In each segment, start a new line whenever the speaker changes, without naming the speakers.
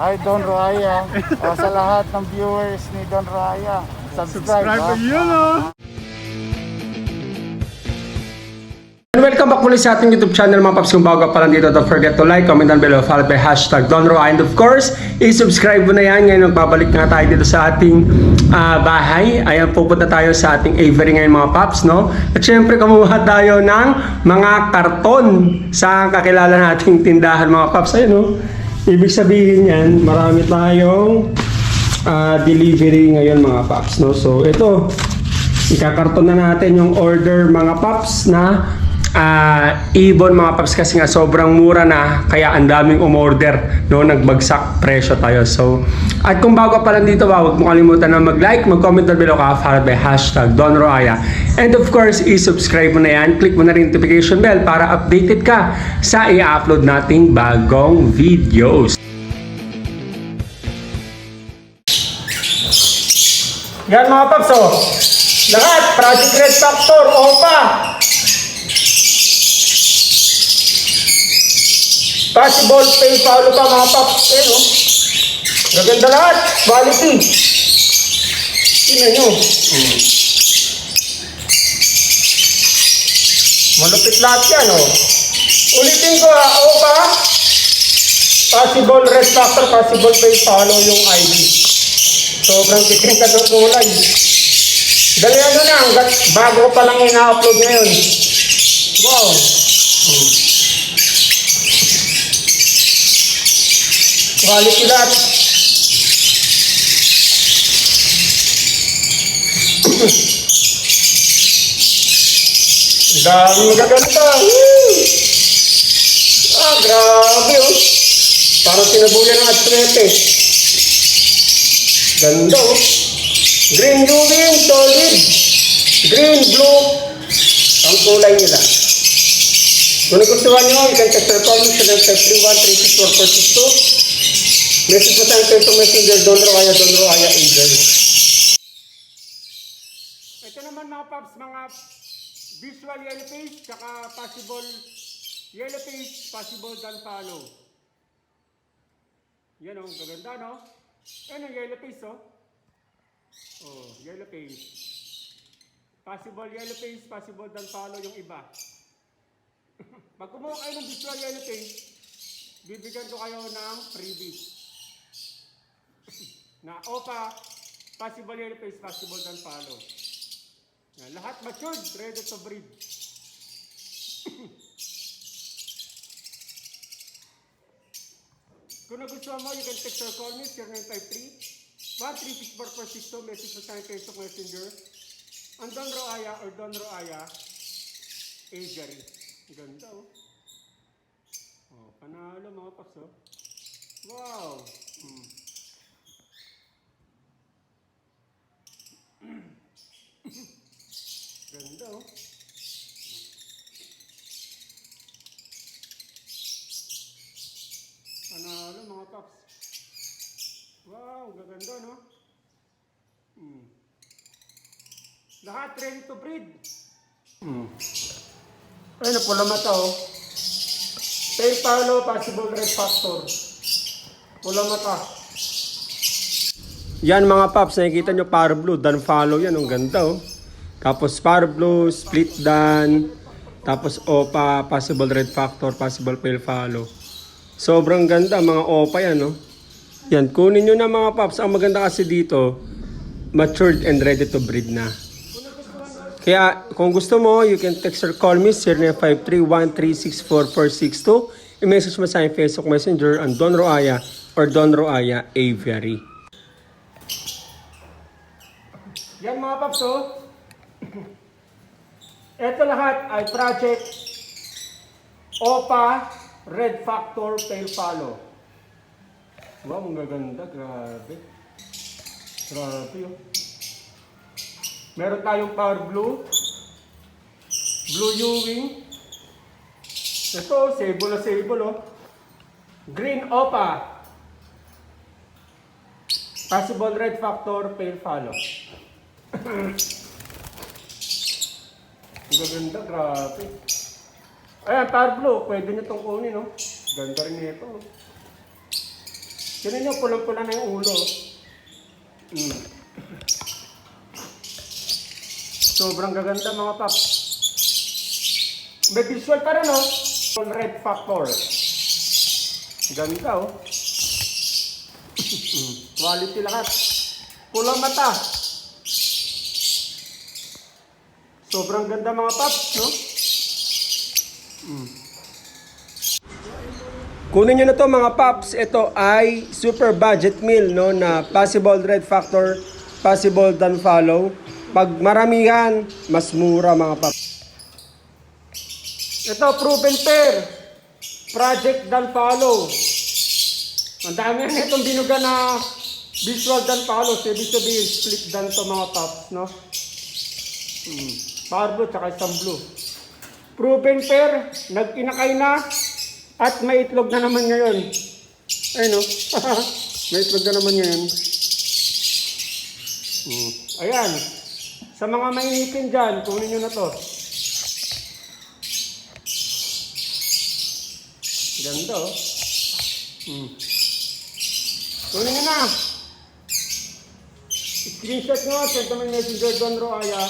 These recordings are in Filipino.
Hi Don Raya. o, sa lahat ng viewers ni Don Raya, subscribe.
Subscribe
ha?
to yun, oh.
And welcome back muli sa ating YouTube channel mga paps. Kung bago ka pa lang dito, don't forget to like, comment down below, follow by hashtag Donro. And of course, i-subscribe mo na yan. Ngayon, magbabalik nga tayo dito sa ating ah, bahay. Ayan, pupunta tayo sa ating Avery ngayon mga paps, no? At syempre, kumuha tayo ng mga karton sa kakilala nating tindahan mga paps. Ayun, no? Ibig sabihin yan, marami tayong ah, delivery ngayon mga paps, no? So, ito, ikakarton na natin yung order mga paps na ah, ibon mga paps kasi nga sobrang mura na kaya ang daming umorder no? Nagbagsak presyo tayo. So at kung bago pa lang dito wag mo kalimutan na mag-like mag-comment down below ka followed by hashtag Don Roaya. And of course i-subscribe mo na yan. Click mo na rin notification bell para updated ka sa i-upload nating bagong videos. Yan mga paps, oh. Lahat, Project Red Factor, OPA. Possible pay follow pa mga paps. Eh, no? Maganda lahat. Quality. Tingnan nyo. Hmm. Malupit lahat yan, oh. Ulitin ko, ah, OPA. Possible Red Factor, possible pay follow yung ID. Sobrang tiking ka doon kulay. Dali ano na, hanggat bago pa lang ina-upload ngayon. Wow. Hmm. Quality lahat. Ang dami magaganda. Ah, grabe oh. Parang sinabuyan ng atrete. Ganda oh. Green Ewing, solid. Green, blue. Ang kulay nila. Our call me sa 931-364-462. Message mo sa akin Facebook Messenger, Don Roaya, Don Roaya, Angel. Ito naman mga paps, mga visual yellow page, tsaka possible yellow page, possible dan follow. Yan o, gaganda no? Yan ang yellow page oh. Oh, yellow page. Possible yellow page, possible dan follow yung iba. Pag kumuha kayo ng visual yellow bibigyan ko kayo ng freebie. na OPA, possible yellow page, possible dan follow. Yan, lahat matured, ready to breed. Kung nagustuhan mo, you can text or call me 0953 1364462 message mo sa akin Facebook Messenger. Ang Don Roaya or Don Roaya Aviary. Ganda oh. Oh, panalo mga paps oh. Wow! Hmm. Ganda oh. Panalo mga paps. Wow, gaganda no? Hmm. Lahat ready to breed. Ayun na pula mata oh. Tail possible red factor. Pula mata. Yan mga paps, nakikita nyo power blue, dan follow yan, ang ganda oh. Tapos power blue, split dan, tapos OPA, possible red factor, possible pale follow. Sobrang ganda, mga OPA yan, no? Yan, kunin nyo na mga paps. Ang maganda kasi dito, matured and ready to breed na. Kaya, kung gusto mo, you can text or call me 0953-1364462. I-message mo sa aking Facebook Messenger ang Don Roaya or Don Roaya Aviary. Yan mga paps, oh. Ito lahat ay project OPA Red Factor Pale Follow. Wow, ang gaganda. Grabe. Grabe, oh. Meron tayong Power Blue. Blue Ewing. Ito, sable na sable, oh. Green Opa. Possible Red Factor Pale Follow. Gaganda, grabe. Ayan, Power Blue. Pwede nyo itong kunin, no? Ganda rin nito. oh. Ganun nyo, pulang-pula na yung ulo. Mm. Sobrang gaganda mga paps. May visual pa rin, oh. Red factor. Ganda, oh. Quality lahat. Pulang mata. Sobrang ganda mga paps, no? Mm. Kunin nyo na to mga paps. Ito ay super budget meal, no? Na possible red factor, possible dan follow. Pag maramihan, mas mura mga paps. Ito, proven pair. Project dan follow. Ang dami na itong binuga na visual dan follow. So, ibig sabihin, split dan to mga paps, no? Hmm. Power blue, tsaka isang blue. Proven pair, nag-inakay na, at may itlog na naman ngayon. Ay no, may itlog na naman ngayon. Hmm. Ayan, sa mga mainitin dyan, kunin nyo na to. Ganda oh. Hmm. Kunin nyo na. Screenshot nyo, send naman messenger Don Roaya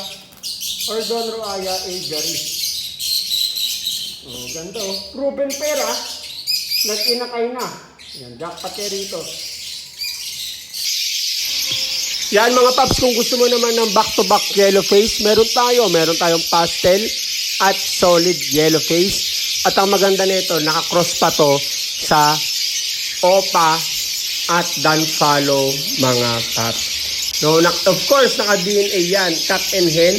or Don Roaya Agary. Oh, ganda oh. Proven pera. Nag-inakay na. Yan, jackpot rito. Yan mga paps, kung gusto mo naman ng back-to-back yellow face, meron tayo. Meron tayong pastel at solid yellow face. At ang maganda nito, nakakross pa to sa OPA at Dan Follow mga paps. No, na, of course, naka-DNA yan. Cut and hen,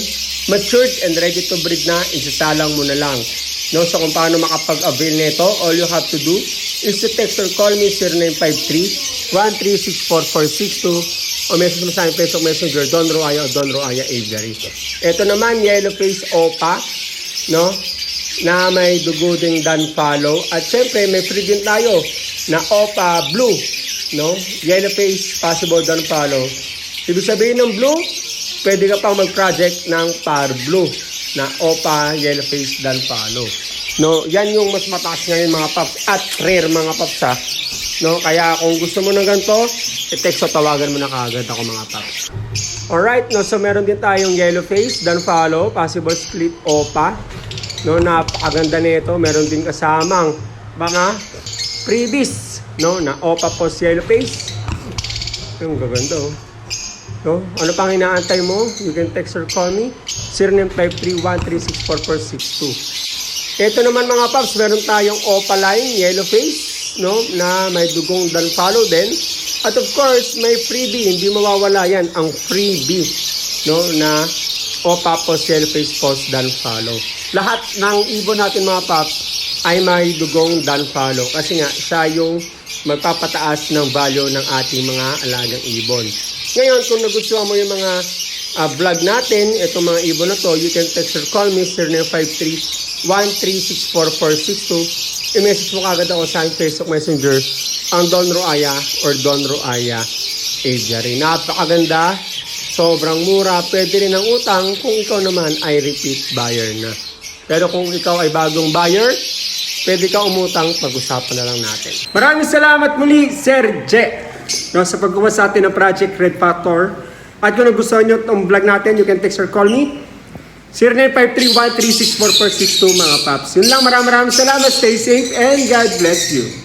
matured and ready to breed na, isasalang mo na lang. No, so kung paano makapag-avail nito, all you have to do is to text or call me 0953-1364462 o message mo sa akin Facebook Messenger, Don Roaya o Don Roaya Aviary. Ito naman, yellow face OPA, no? na may dugo ding dan follow. At syempre, may free din tayo na OPA blue, no? Yellow face, possible dan follow. Ibig sabihin ng blue, pwede ka pang mag-project ng par blue na OPA yellow face dan follow. No, yan yung mas mataas ngayon mga paps at rare mga paps ha. No, kaya kung gusto mo ng ganito, i-text o tawagan mo na kaagad ako mga paps. Alright, no, so meron din tayong yellow face, dan follow, possible split OPA. No, napakaganda nito. Meron din kasamang mga freebies, no, na OPA post yellow face. Ang gaganda, oh. No? Ano pang inaantay mo? You can text or call me. 0953-1364462. Ito naman mga paps, meron tayong opaline, yellow face, no? Na may dugong dan follow din. At of course, may freebie, hindi mawawala yan, ang freebie, no? Na opa post, yellow face post, dan follow. Lahat ng ibon natin mga paps ay may dugong dan follow. Kasi nga, siya yung magpapataas ng value ng ating mga alagang ibon. Ngayon, kung nagustuhan mo yung mga uh, vlog natin, itong mga ibon na to, you can text or call me 0953-1364462. I-message mo kagad ako sa Facebook Messenger, ang Don Roaya or Don Roaya Aviary. Napakaganda, sobrang mura, pwede rin ang utang kung ikaw naman ay repeat buyer na. Pero kung ikaw ay bagong buyer, pwede ka umutang, pag-usapan na lang natin. Maraming salamat muli, Sir Je, no, sa paggawa sa atin ng Project Red Factor. At kung nagustuhan nyo itong vlog natin, you can text or call me. 0953-1364462 mga paps. Yun lang, maraming maraming salamat. Stay safe and God bless you.